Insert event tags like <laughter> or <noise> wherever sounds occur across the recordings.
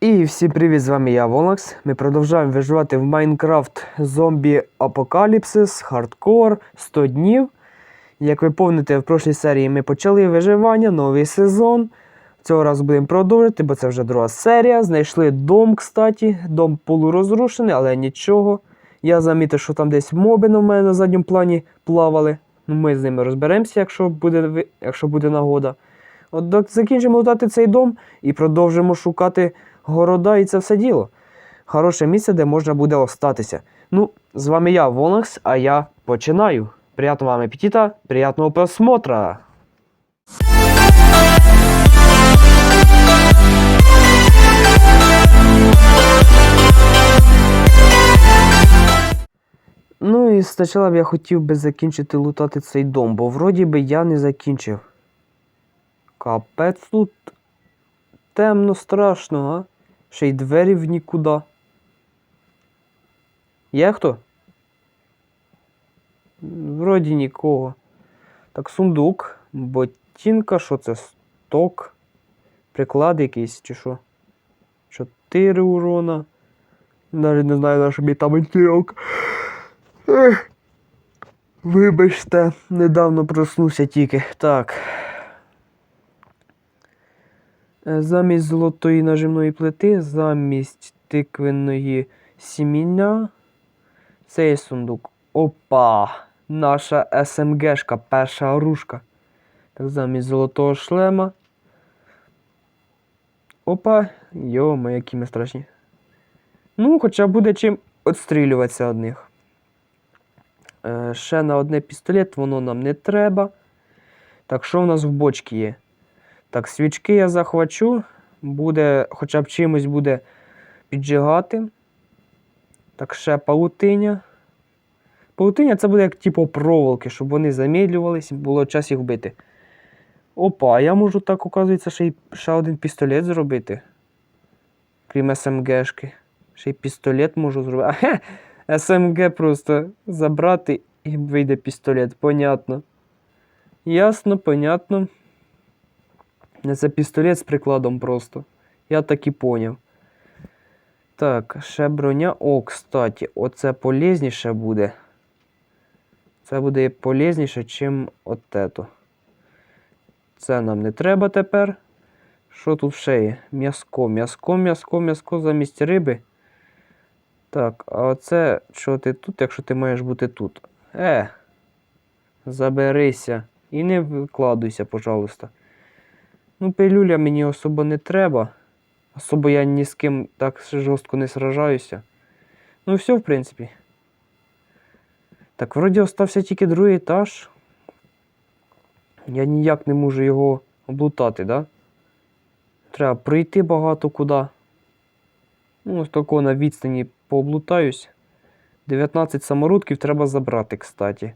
І всім привіт, з вами я Волакс. Ми продовжуємо виживати в Майнкрафт Зомбі Апокаліпсис Хардкор 100 днів. Як ви помните, в прошлій серії ми почали виживання, новий сезон. Цього разу будемо продовжити, бо це вже друга серія. Знайшли дом, кстати. Дом полурозрушений, але нічого. Я замітив, що там десь моби на мене на задньому плані плавали. Ну, ми з ними розберемося, якщо буде, якщо буде нагода. От док- закінчимо лутати цей дом і продовжимо шукати города і це все діло. Хороше місце, де можна буде остатися. Ну, з вами я, Вонакс, а я починаю. Приятного вам аппетита, приятного просмотра! Ну і спочатку б я хотів би закінчити лутати цей дом, бо вроді би я не закінчив. Капець тут темно страшно, а? Ще й двері в нікуди. Є хто? Вроді нікого. Так, сундук, ботинка, що це? Сток. Приклад якийсь чи що? Чотири урона. Навіть не знаю, на що мій там антирок. Вибачте, недавно проснувся тільки. Так. Е, Замість золотої нажимної плити, замість тиквеної сіміння. Цей сундук. Опа! Наша СМГшка, перша оружка. Так, замість золотого шлема. Опа! Йома, які ми страшні. Ну, хоча буде чим відстрілюватися од них. Е, ще на одне пістолет, воно нам не треба. Так, що в нас в бочці є? Так, свічки я захвачу. Буде, хоча б чимось буде піджигати. Так, ще паутиня. Паутиня це буде як типу проволоки, щоб вони замідлювались, було час їх вбити. Опа, я можу так, оказується, ще й ще один пістолет зробити. Крім СМГшки. Ще й пістолет можу зробити. Ахе! СМГ просто забрати і вийде пістолет, понятно. Ясно, понятно. Це пістолет з прикладом просто. Я так і поняв. Так, ще броня. О, кстати, оце полезніше буде. Це буде полезніше, чим от ето. Це нам не треба тепер. Що тут ще є? М'яско, м'яско, м'яско, м'яско замість риби. Так, а оце що ти тут, якщо ти маєш бути тут? Е, заберися і не викладуйся, пожалуйста. Ну, пилюля мені особо не треба. Особо я ні з ким так жорстко не сражаюся. Ну, все, в принципі. Так, вроді остався тільки другий етаж. Я ніяк не можу його облутати, да? Треба прийти багато куди. Ну, ось тако на відстані пооблутаюсь. 19 самородків треба забрати, кстати.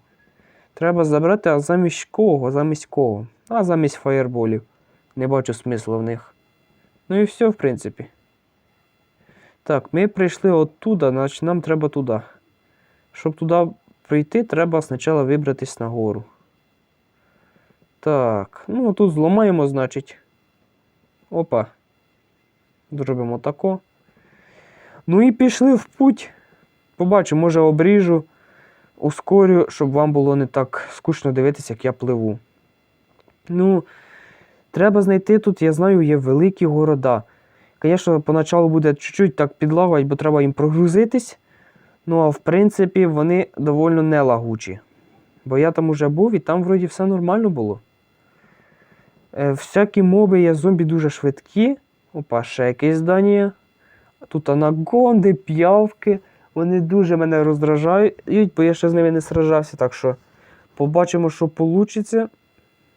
Треба забрати, а замість кого? Замість кого? А замість фаєрболів. Не бачу смислу в них. Ну і все, в принципі. Так, ми прийшли оттуда, значить нам треба туди. Щоб туди прийти, треба спочатку вибратись нагору. Так, ну тут зламаємо, значить. Опа. Зробимо тако. Ну і пішли в путь. Побачу, може обріжу, ускорю, щоб вам було не так скучно дивитися, як я пливу. Ну, треба знайти тут, я знаю, є великі города. Звісно, поначалу буде чуть-чуть так підлагувати, бо треба їм прогрузитись. Ну, а в принципі, вони доволі нелагучі. Бо я там уже був і там вроді все нормально було. Е, всякі моби є зомбі дуже швидкі. Опа, ще якесь здання. Тут анагонди, п'явки. Вони дуже мене роздражають, бо я ще з ними не сражався. Так що побачимо, що вийде.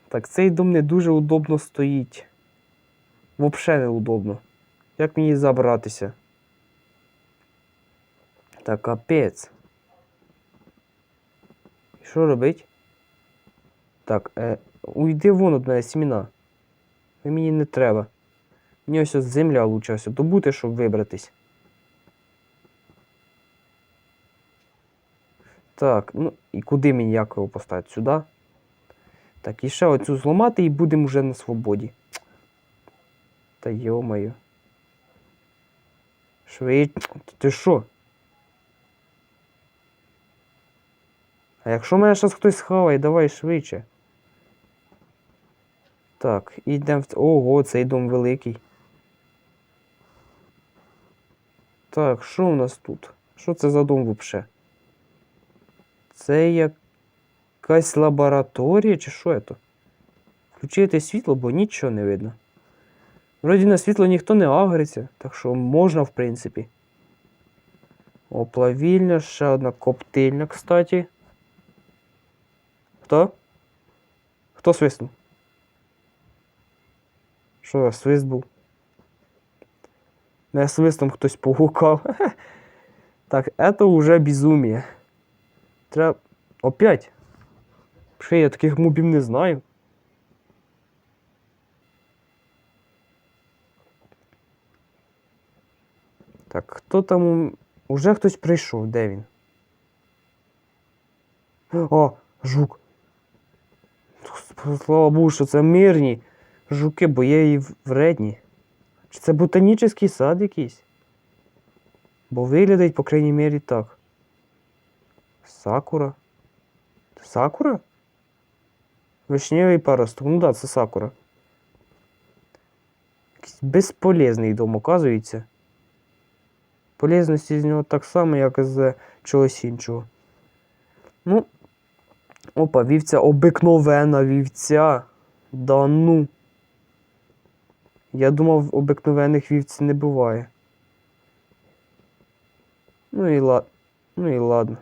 Так, цей дом не дуже удобно стоїть. Взагалі не удобно. Як мені забратися? Так, капець. Що робить? Так, е, уйди вон од мене, сіміна. Мені не треба. Мені ось ось земля лучше добути, щоб вибратись. Так, ну і куди мені як його поставити? Сюди? Так, і ще оцю зламати і будемо вже на свободі. Та йо-моє. Швидше. Ти що? А якщо мене зараз хтось схаває, давай швидше. Так, ідемо в. Ого, цей дом великий. Так, що у нас тут? Що це за дом взагалі? Це якась лабораторія чи що це? Включити світло, бо нічого не видно. Вроді на світло ніхто не агриться, так що можна, в принципі. О, плавільня, ще одна коптильня, кстати. Хто? Хто свиснув? Що, за свист був? Не свистом хтось погукав. <laughs> Так, это уже безумие. Треба. Опять. Ще я таких мобів не знаю. Так, хто там. Уже хтось прийшов, де він? О, жук. Слава Богу, що це мирні жуки, бо є і вредні. Чи це ботанічний сад якийсь? Бо виглядить, по крайній мірі, так. Сакура. Сакура? Вишневий паросток. Ну так, це сакура. Якийсь безполезний дом, оказується. Полезності з нього так само, як і з чогось іншого. Ну. Опа, вівця обикновена вівця. Да ну. Я думав, обикновених вівць не буває. Ну і ладно. Ну і ладно.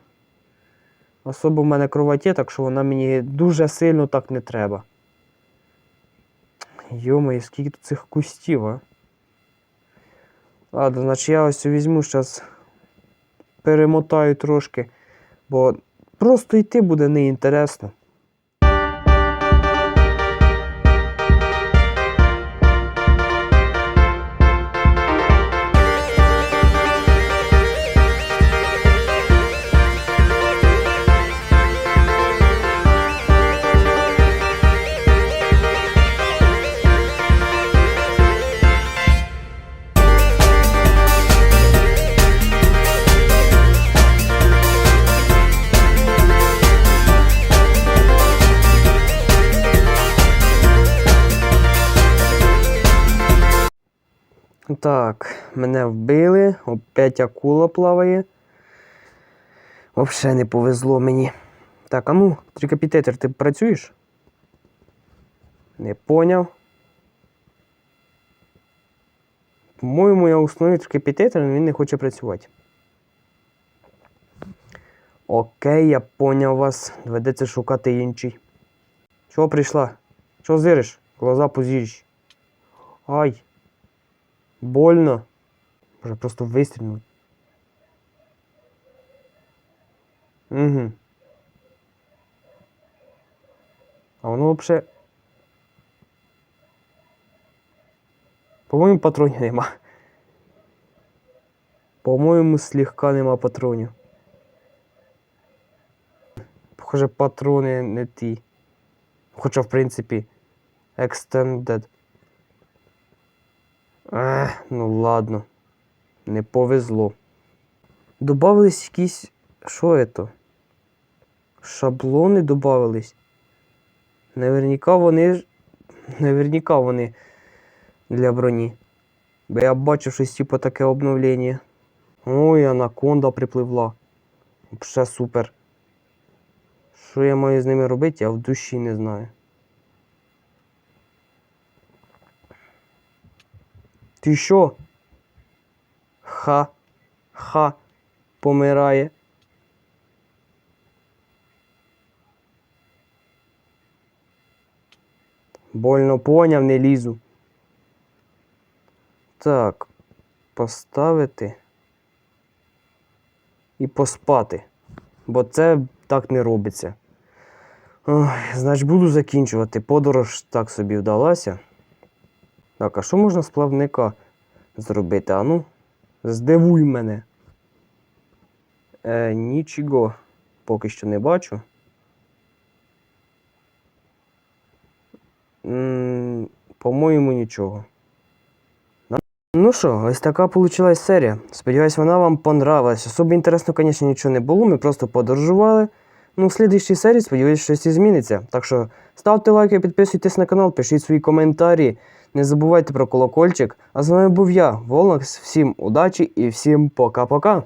Особо в мене кровать є, так що вона мені дуже сильно так не треба. Йома, скільки тут цих кустів, а? Ладно, значить я ось візьму зараз перемотаю трошки, бо просто йти буде неінтересно. Так, мене вбили, опять акула плаває. Взагалі не повезло мені. Так, а ну, трикапітетер, ти працюєш? Не поняв. По-моєму, я установив трикапітетер, але він не хоче працювати. Окей, я поняв вас. Доведеться шукати інший. Чого прийшла? Чого зириш? Глаза позіріш. Ай. Больно. Може просто вистрілнути. Угу. А воно взагалі. По-моєму, патронів нема. По-моєму, слегка нема патронів. Похоже, патрони не ті. Хоча, в принципі, extended. Ех, ну ладно. Не повезло. Добавились якісь. Що це? Шаблони добавились. Наверняка вони. Наверняка вони для броні. Бо я бачив щось типу таке обновлення. Ой, анаконда припливла. Вже супер. Що я маю з ними робити, я в душі не знаю. Ти що? Ха. Ха. Помирає. Больно поняв, не лізу. Так. Поставити. І поспати. Бо це так не робиться. Ой, значить, буду закінчувати. Подорож так собі вдалася. Так, а що можна з плавника зробити? А ну, здивуй мене. Е, Нічого поки що не бачу. По-моєму, нічого. Ну що, ось така вийшла серія. Сподіваюсь, вона вам понравилась. Особо інтересно, звісно, нічого не було, ми просто подорожували. Ну, в слідчій серії, сподіваюсь, щось і зміниться. Так що ставте лайки, підписуйтесь на канал, пишіть свої коментарі. Не забувайте про колокольчик. А з вами був я, волокс. Всім удачі і всім пока-пока.